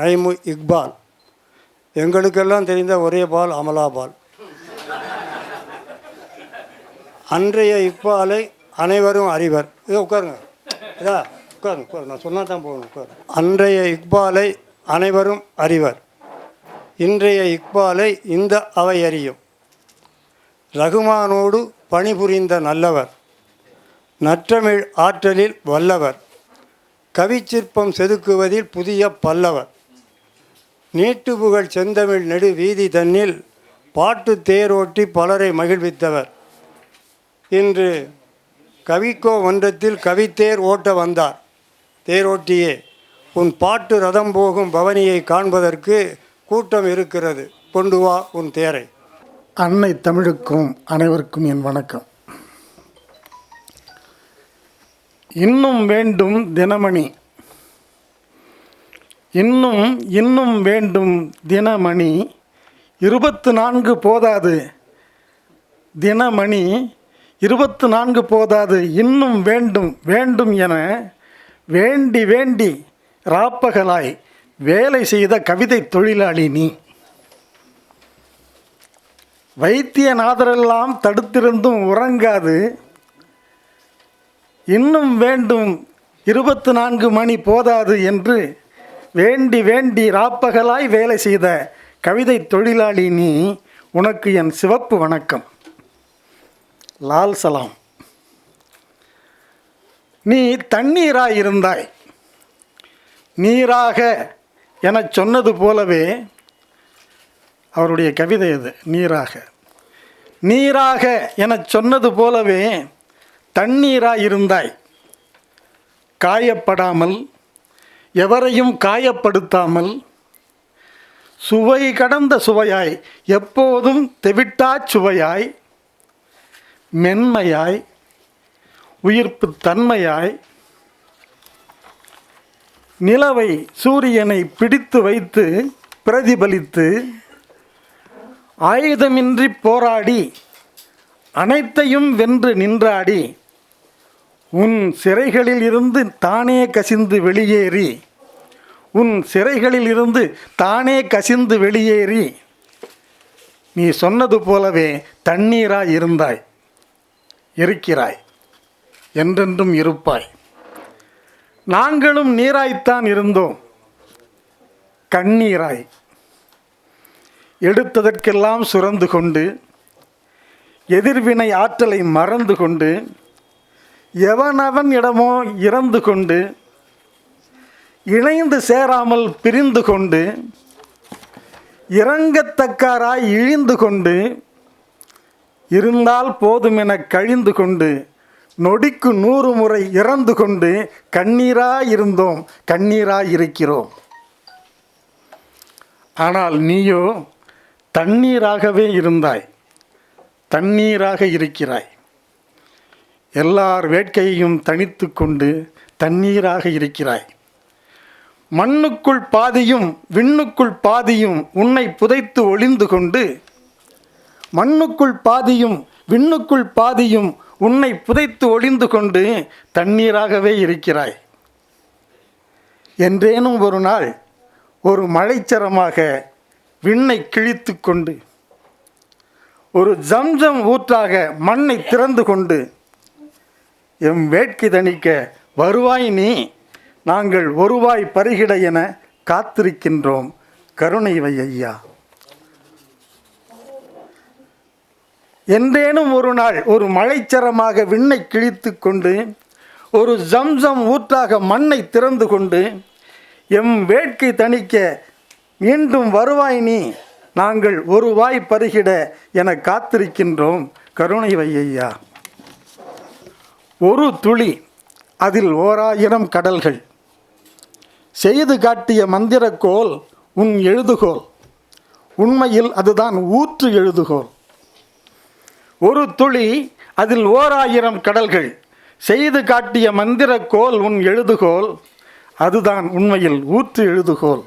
நைமு இக்பால். எங்களுக்கெல்லாம் தெரிந்த ஒரே பால் அமலா பால். அன்றைய இக்பாலை அனைவரும் அறிவர். இதோ உட்காருங்க. இதா உட்காருங்க உட்காரு நான் சொன்னால் தான் போகணும் உட்காரு அன்றைய இக்பாலை அனைவரும் அறிவர். இன்றைய இக்பாலை இந்த அவை அறியும். ரகுமானோடு பணிபுரிந்த நல்லவர். நற்றமிழ் ஆற்றலில் வல்லவர். கவிச்சிற்பம் செதுக்குவதில் புதிய பல்லவர். நீட்டு புகழ் செந்தமிழ் நெடு வீதி தன்னில் பாட்டு தேரோட்டி பலரை மகிழ்வித்தவர். இன்று கவிக்கோ மன்றத்தில் கவித்தேர் ஓட்ட வந்தார். தேரோட்டியே உன் பாட்டு ரதம் போகும் பவனியை காண்பதற்கு கூட்டம் இருக்கிறது. கொண்டு வா உன் தேரை. அன்னை தமிழுக்கும் அனைவருக்கும் என் வணக்கம். இன்னும் வேண்டும் தினமணி இன்னும் இன்னும் வேண்டும் தினமணி. இருபத்து நான்கு போதாது. தினமணி. இருபத்து நான்கு போதாது. இன்னும் வேண்டும் வேண்டும் என வேண்டி வேண்டி ராப்பகலாய் வேலை செய்த கவிதை தொழிலாளி நீ. வைத்தியநாதரெல்லாம் தடுத்திருந்தும் உறங்காது. இன்னும் வேண்டும். இருபத்து நான்கு மணி போதாது என்று வேண்டி வேண்டி ராப்பகலாய் வேலை செய்த கவிதை தொழிலாளி நீ உனக்கு என் சிவப்பு வணக்கம். லால் சலாம். நீ தண்ணீராய் இருந்தாய். நீராக என சொன்னது போலவே அவருடைய கவிதை அது நீராக. நீராக என சொன்னது போலவே தண்ணீராய் இருந்தாய். காயப்படாமல் எவரையும் காயப்படுத்தாமல் சுவை கடந்த சுவையாய் எப்போதும் தெவிட்டாச் சுவையாய் மென்மையாய் உயிர்ப்பு தன்மையாய் நிலவை சூரியனை பிடித்து வைத்து பிரதிபலித்து ஆயுதமின்றி போராடி அனைத்தையும் வென்று நின்றாடி உன் சிறைகளில் இருந்து தானே கசிந்து வெளியேறி உன் சிறைகளில் இருந்து தானே கசிந்து வெளியேறி. நீ சொன்னது போலவே தண்ணீராய் இருந்தாய் இருக்கிறாய் என்றென்றும் இருப்பாய். நாங்களும் நீராய்த்தான் இருந்தோம் கண்ணீராய். எடுத்ததற்கெல்லாம் சுரந்து கொண்டு எதிர்வினை ஆற்றலை மறந்து கொண்டு எவனவன் இடமோ இறந்து கொண்டு இணைந்து சேராமல் பிரிந்து கொண்டு இறங்கத்தக்காராய் இழிந்து கொண்டு இருந்தால் போதுமென கழிந்து கொண்டு நொடிக்கு நூறு முறை இறந்து கொண்டு கண்ணீராய் இருந்தோம் கண்ணீராய் இருக்கிறோம் ஆனால் நீயோ தண்ணீராகவே இருந்தாய் தண்ணீராக இருக்கிறாய். எல்லார் வேட்கையையும் தனித்து கொண்டு தண்ணீராக இருக்கிறாய். மண்ணுக்குள் பாதியும் விண்ணுக்குள் பாதியும் உன்னை புதைத்து ஒளிந்து கொண்டு மண்ணுக்குள் பாதியும் விண்ணுக்குள் பாதியும் உன்னை புதைத்து ஒளிந்து கொண்டு தண்ணீராகவே இருக்கிறாய். என்றேனும் ஒரு நாள் ஒரு மழைச்சரமாக விண்ணை கிழித்து கொண்டு ஒரு ஜம்ஜம் ஊற்றாக மண்ணை திறந்து கொண்டு எம் வேட்கை தணிக்க வருவாய் நீ? நாங்கள் ஒருவாய் பருகிட என காத்திருக்கின்றோம். கருணைவை ஐயா. என்றேனும் ஒரு நாள் ஒரு மழைச்சரமாக விண்ணை கிழித்து கொண்டு ஒரு ஜம்சம் ஊற்றாக மண்ணை திறந்து கொண்டு எம் வேட்கை தணிக்க மீண்டும் வருவாய் நீ நாங்கள் ஒரு வாய் பருகிட என காத்திருக்கின்றோம். கருணை வையையா ஐயா. ஒரு துளி அதில் ஓராயிரம் கடல்கள். செய்து காட்டிய மந்திரக்கோல் உன் எழுதுகோல். உண்மையில் அதுதான் ஊற்று எழுதுகோல். ஒரு துளி அதில் ஓராயிரம் கடல்கள். செய்து காட்டிய மந்திரக்கோல் உன் எழுதுகோல். அதுதான் உண்மையில் ஊற்று எழுதுகோல்.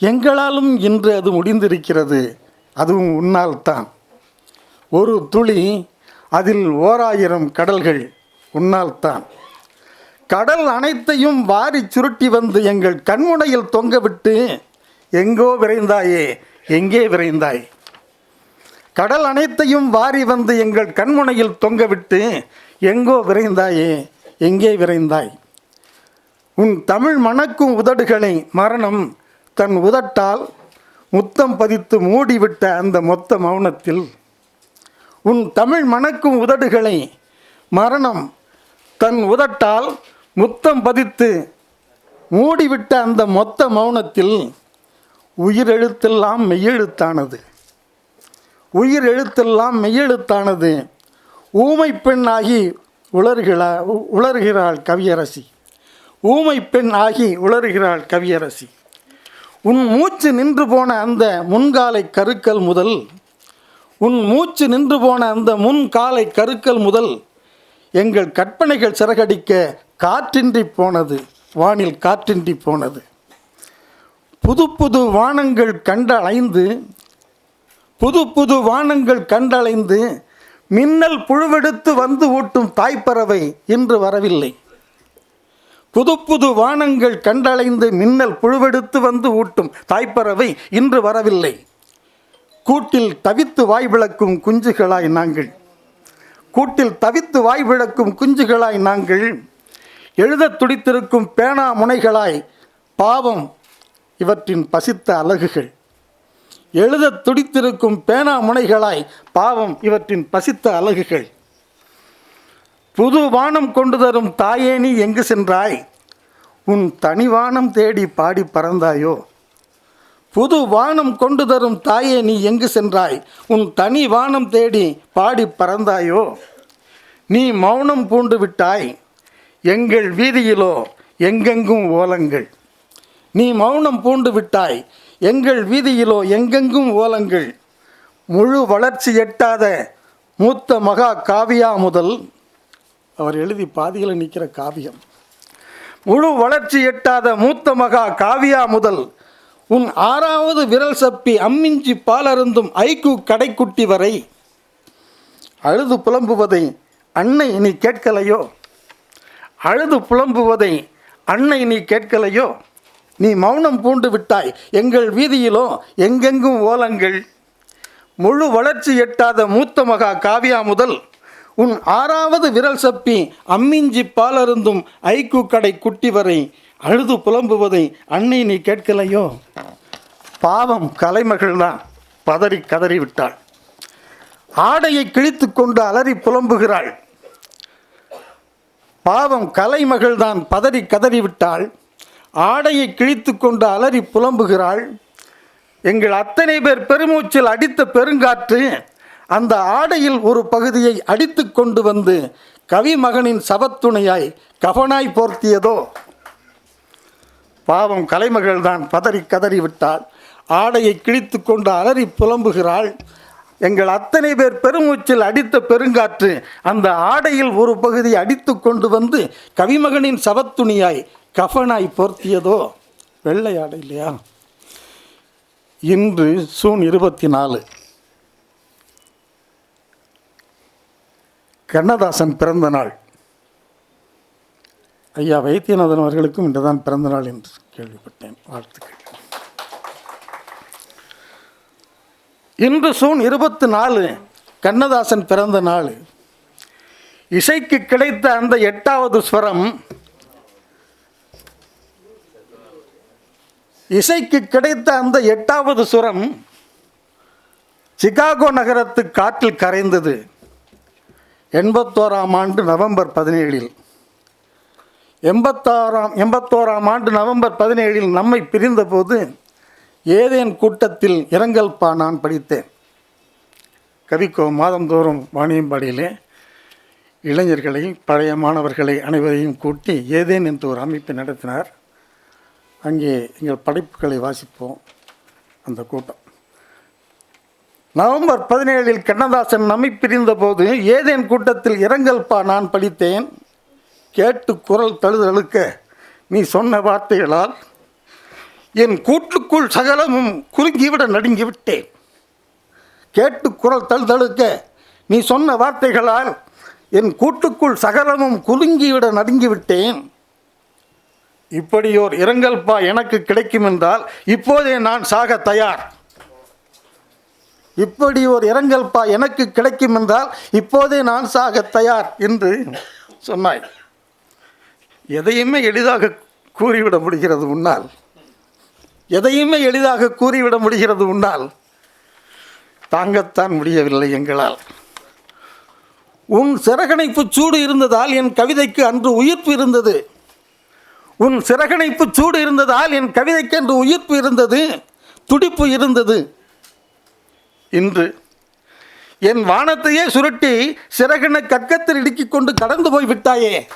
எங்களாலும் இன்று அது முடிந்திருக்கிறது. அதுவும் உன்னால் தான். ஒரு துளி அதில் ஓராயிரம் கடல்கள். உன்னால் தான். கடல் அனைத்தையும் வாரி சுருட்டி வந்து எங்கள் கண்முனையில் தொங்கவிட்டு எங்கோ விரைந்தாயே எங்கே விரைந்தாய்? கடல் அனைத்தையும் வாரி வந்து எங்கள் கண்முனையில் தொங்கவிட்டு எங்கோ விரைந்தாயே எங்கே விரைந்தாய்? உன் தமிழ் மணக்கும் உதடுகளை மரணம் தன் உதட்டால் முத்தம் பதித்து மூடிவிட்ட அந்த மொத்த மௌனத்தில் உன் தமிழ் மணக்கும் உதடுகளை மரணம் தன் உதட்டால் முத்தம் பதித்து மூடிவிட்ட அந்த மொத்த மௌனத்தில் உயிரெழுத்தெல்லாம் மெய்யெழுத்தானது. உயிர் எழுத்தெல்லாம் மெய்யெழுத்தானது. ஊமை பெண் ஆகி உளறுகிறா உளறுகிறாள் கவியரசி. ஊமை பெண் ஆகி உளறுகிறாள் கவியரசி. உன் மூச்சு நின்று போன அந்த முன்காலை கருக்கல் முதல் உன் மூச்சு நின்று போன அந்த முன்காலை கருக்கல் முதல் எங்கள் கற்பனைகள் சிறகடிக்க காற்றின்றி போனது வானில் காற்றின்றி போனது. புது புது வானங்கள் கண்டளைந்து புது புது வானங்கள் கண்டளைந்து மின்னல் புழுவெடுத்து வந்து ஊட்டும் தாய்ப்பறவை இன்று வரவில்லை. புது புது வானங்கள் கண்டளைந்து மின்னல் புழுவெடுத்து வந்து ஊட்டும் தாய்ப்பறவை இன்று வரவில்லை. கூட்டில் தவித்து வாய் விளக்கும் குஞ்சுகளாய் நாங்கள். கூட்டில் தவித்து வாய் விளக்கும் குஞ்சுகளாய் நாங்கள் எழுதத் துடித்திருக்கும் பேனா முனைகளாய் பாவம் இவற்றின் பசித்த அலகுகள். எழுதத் துடித்திருக்கும் பேனா முனைகளாய் பாவம் இவற்றின் பசித்த அலகுகள். புது வானம் கொண்டு தரும் தாயே நீ எங்கு சென்றாய்? உன் தனி வானம் தேடி பாடி பறந்தாயோ? புது வானம் கொண்டு தரும் தாயே நீ எங்கு சென்றாய்? உன் தனி வானம் தேடி பாடி பறந்தாயோ? நீ மௌனம் பூண்டு விட்டாய். எங்கள் வீதியிலோ எங்கெங்கும் ஓலங்கள். நீ மௌனம் பூண்டு விட்டாய் எங்கள் வீதியிலோ எங்கெங்கும் ஓலங்கள். முழு வளர்ச்சி எட்டாத மூத்த மகா காவியா முதல் அவர் எழுதி பாதியில் நிற்கிற காவியம். முழு வளர்ச்சி எட்டாத மூத்த மகா காவியா முதல் உன் ஆறாவது விரல் சப்பி அம்மிஞ்சி பாலருந்தும் ஐக்கு கடைக்குட்டி வரை. அழுது புலம்புவதை அன்னை நீ கேட்கலையோ? அழுது புலம்புவதை அன்னை நீ கேட்கலையோ? நீ மௌனம் பூண்டு விட்டாய். எங்கள் வீதியிலோ எங்கெங்கும் ஓலங்கள். முழு வளர்ச்சி எட்டாத மூத்த மகா காவியா முதல் உன் ஆறாவது விரல் சப்பி அம்மிஞ்சி பாலருந்தும் ஐக்கு கடை குட்டி வரை அழுது புலம்புவதை அன்னை நீ கேட்கலையோ? பாவம் கலைமகள்தான் பதறி கதறி விட்டாள். ஆடையை கிழித்து கொண்டு அலறி புலம்புகிறாள். பாவம் கலைமகள்தான் பதறி கதறி விட்டாள் ஆடையை கிழித்து கொண்டு அலறி புலம்புகிறாள். எங்கள் அத்தனை பேர் பெருமூச்சில் அடித்த பெருங்காற்று அந்த ஆடையில் ஒரு பகுதியை அடித்து கொண்டு வந்து கவிமகனின் சவத்துணையாய் கவனாய் போர்த்தியதோ. பாவம் கலைமகள்தான் பதறி கதறி விட்டாள் ஆடையை கிழித்து கொண்டு அலறி புலம்புகிறாள். எங்கள் அத்தனை பேர் பெருமூச்சில் அடித்த பெருங்காற்று அந்த ஆடையில் ஒரு பகுதி அடித்து கொண்டு வந்து கவிமகனின் சவத்துணியாய் கஃனாய் பொருத்தியதோ? வெள்ளை ஆடை இல்லையா? இன்று சூன் இருபத்தி நாலு. கண்ணதாசன் பிறந்த நாள். ஐயா வைத்தியநாதன் அவர்களுக்கும் இன்றுதான் பிறந்த நாள் என்று கேள்விப்பட்டேன். வாழ்த்துக்கள். இன்று சூன் இருபத்தி நாலு கண்ணதாசன் பிறந்த நாள். இசைக்கு கிடைத்த அந்த எட்டாவது ஸ்வரம் இசைக்கு கிடைத்த அந்த எட்டாவது சுரம் சிகாகோ நகரத்து காற்றில் கரைந்தது. எண்பத்தோராம் ஆண்டு நவம்பர் பதினேழில். எண்பத்தாறாம் எண்பத்தோராம் ஆண்டு நவம்பர் பதினேழில் நம்மை பிரிந்தபோது ஏதேன் கூட்டத்தில் இரங்கல் பா நான் படித்தேன். கவிக்கோ மாதந்தோறும் வாணியம்பாடியிலே இளைஞர்களை பழைய மாணவர்களை அனைவரையும் கூட்டி ஏதேன் என்று ஒரு அமைப்பை நடத்தினார். அங்கே எங்கள் படைப்புகளை வாசிப்போம் அந்த கூட்டம். நவம்பர் பதினேழில் கண்ணதாசன் நம்மை பிரிந்தபோது ஏதேன் கூட்டத்தில் இரங்கல் பா நான் படித்தேன். கேட்டு குரல் தழுதழுக்க நீ சொன்ன வார்த்தைகளால் என் கூட்டுக்குள் சகலமும் குறுங்கிவிட நடுங்கிவிட்டேன். கேட்டு குரல் தழுதழுக்க நீ சொன்ன வார்த்தைகளால் என் கூட்டுக்குள் சகலமும் குலுங்கிவிட நடுங்கிவிட்டேன். இப்படியோர் இரங்கல்பா எனக்கு கிடைக்கும் என்றால் இப்போதே நான் சாக தயார். இப்படி ஒரு இரங்கல்பா எனக்கு கிடைக்கும் என்றால் இப்போதே நான் சாக தயார் என்று சொன்னாய். எதையுமே எளிதாக கூறிவிட முடிகிறது முன்னால் எதையுமே எளிதாக கூறிவிட முடிகிறது உன்னால். தாங்கத்தான் முடியவில்லை எங்களால். உன் சிறகணைப்பு சூடு இருந்ததால் என் கவிதைக்கு அன்று உயிர்ப்பு இருந்தது. உன் சிறகணைப்பு சூடு இருந்ததால் என் கவிதைக்கு அன்று உயிர்ப்பு இருந்தது. துடிப்பு இருந்தது. இன்று என் வானத்தையே சுருட்டி சிறகன கக்கத்தில் இடுக்கிக் கொண்டு கடந்து போய் விட்டாயே.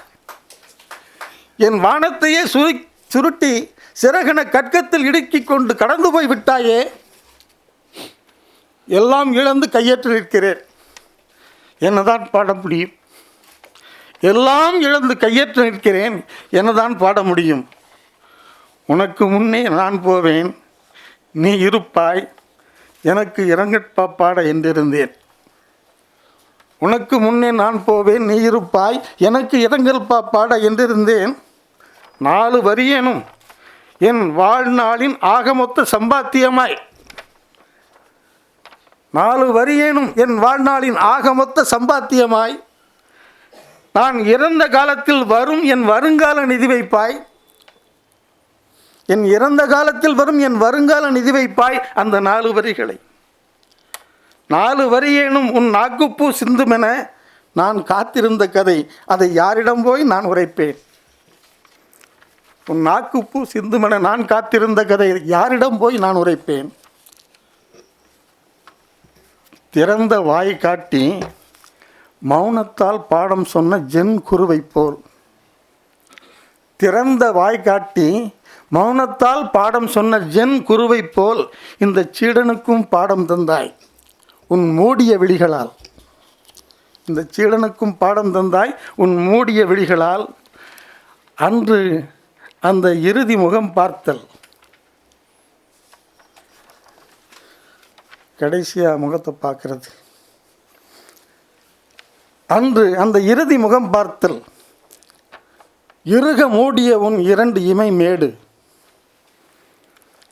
என் வானத்தையே சுரு சுருட்டி சிறகன கற்கத்தில் இடுக்கிக் கொண்டு கடந்து போய் விட்டாயே. எல்லாம் இழந்து கையேற்று நிற்கிறேன். என்னதான் பாட முடியும்? எல்லாம் இழந்து கையேற்று நிற்கிறேன். என்னதான் பாட முடியும்? உனக்கு முன்னே நான் போவேன். நீ இருப்பாய். எனக்கு இறங்கட்பா பாட என்றிருந்தேன். உனக்கு முன்னே நான் போவேன். நீ இருப்பாய். எனக்கு இறங்கல்பா பாட என்றிருந்தேன். நாலு வரியேனும். என் வாழ்நாளின் ஆகமொத்த சம்பாத்தியமாய். நாலு வரியேனும் என் வாழ்நாளின் ஆகமொத்த சம்பாத்தியமாய். நான் இறந்த காலத்தில் வரும் என் வருங்கால நிதி வைப்பாய். என் இறந்த காலத்தில் வரும் என் வருங்கால நிதி வைப்பாய் அந்த நாலு வரிகளை. நாலு வரியேனும் உன் நாக்குப்பூ சிந்துமென நான் காத்திருந்த கதை. அதை யாரிடம் போய் நான் உரைப்பேன்? உன் நாக்குப்பூ சிந்துமென நான் காத்திருந்த கதை. யாரிடம் போய் நான் உரைப்பேன்? திறந்த வாய் காட்டி மௌனத்தால் பாடம் சொன்ன ஜென் குருவை போல். திறந்த வாய் காட்டி மௌனத்தால் பாடம் சொன்ன ஜென் குருவை போல் இந்த சீடனுக்கும் பாடம் தந்தாய். உன் மூடிய விழிகளால். இந்த சீடனுக்கும் பாடம் தந்தாய் உன் மூடிய விழிகளால். அன்று அந்த இறுதி முகம் பார்த்தல். கடைசியாக முகத்தை பார்க்கறது. அன்று அந்த இறுதி முகம் பார்த்தல். இறுக மூடிய உன் இரண்டு இமை மேடு.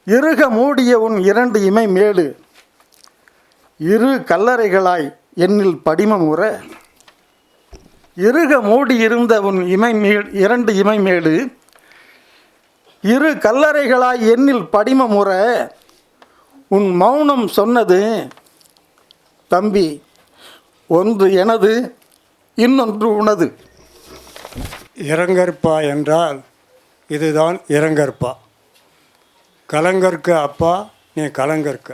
இருக மூடிய உன் இரண்டு இமை மேடு. இரு கல்லறைகளாய் என்னில் படிமம் உற. இறுக மூடியிருந்த உன் இமை மே இரண்டு இமை மேடு. இரு கல்லறைகளாய் எண்ணில் படிமமுற உன் மௌனம் சொன்னது தம்பி ஒன்று எனது இன்னொன்று உனது. இறங்கற்பா என்றால் இதுதான் இறங்கற்பா. கலங்கற்க அப்பா நீ கலங்கற்க.